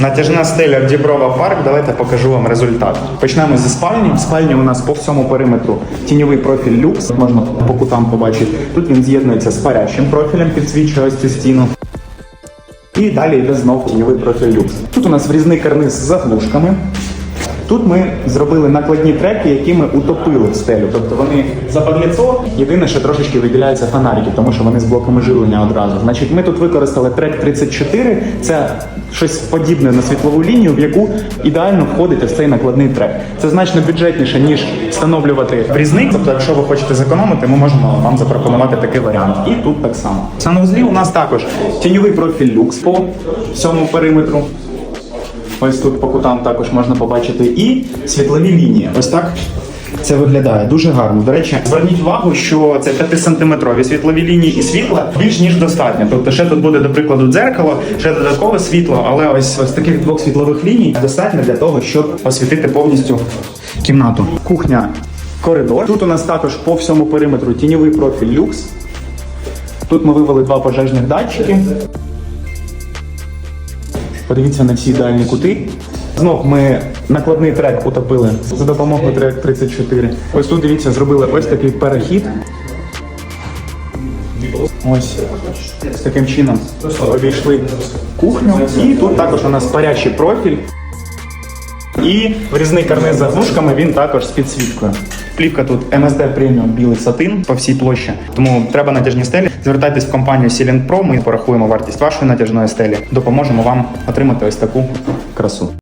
Натяжна стеля Діброва парк. Давайте покажу вам результат. Почнемо зі спальні. В спальні у нас по всьому периметру тіньовий профіль люкс. Можна по кутам побачити. Тут він з'єднується з парящим профілем, підсвічує ось цю стіну. І далі йде знов тіньовий профіль люкс. Тут у нас врізний карниз з заглушками. Тут ми зробили накладні треки, які ми утопили в стелю. Тобто вони западліцо, єдине, що трошечки виділяються фонарики, тому що вони з блоками живлення одразу. Значить, ми тут використали трек 34, це щось подібне на світлову лінію, в яку ідеально входить ось цей накладний трек. Це значно бюджетніше, ніж встановлювати врізник. Тобто, якщо ви хочете зекономити, ми можемо вам запропонувати такий варіант. І тут так само. В санвузлі у нас також тіньовий профіль люкс по всьому периметру. Ось тут по кутам також можна побачити і світлові лінії. Ось так це виглядає дуже гарно. До речі, зверніть увагу, що це 5-сантиметрові світлові лінії і світла більш ніж достатньо. Тобто, ще тут буде, до прикладу, дзеркало, ще додаткове світло, але ось ось таких двох світлових ліній достатньо для того, щоб освітити повністю кімнату. Кухня, коридор. Тут у нас також по всьому периметру тіньовий профіль люкс. Тут ми вивели два пожежних датчики. Подивіться на ці ідеальні кути. Знов ми накладний трек утопили за допомогою трек 34. Ось тут дивіться, зробили ось такий перехід. Ось таким чином обійшли кухню. І тут також у нас парячий профіль. І врізний карниз з заглушками, він також з підсвіткою. Плівка тут МСД преміум білий сатин по всій площі. Тому треба натяжні стелі. Звертайтесь в компанію Silent Pro, Ми порахуємо вартість вашої натяжної стелі. Допоможемо вам отримати ось таку красу.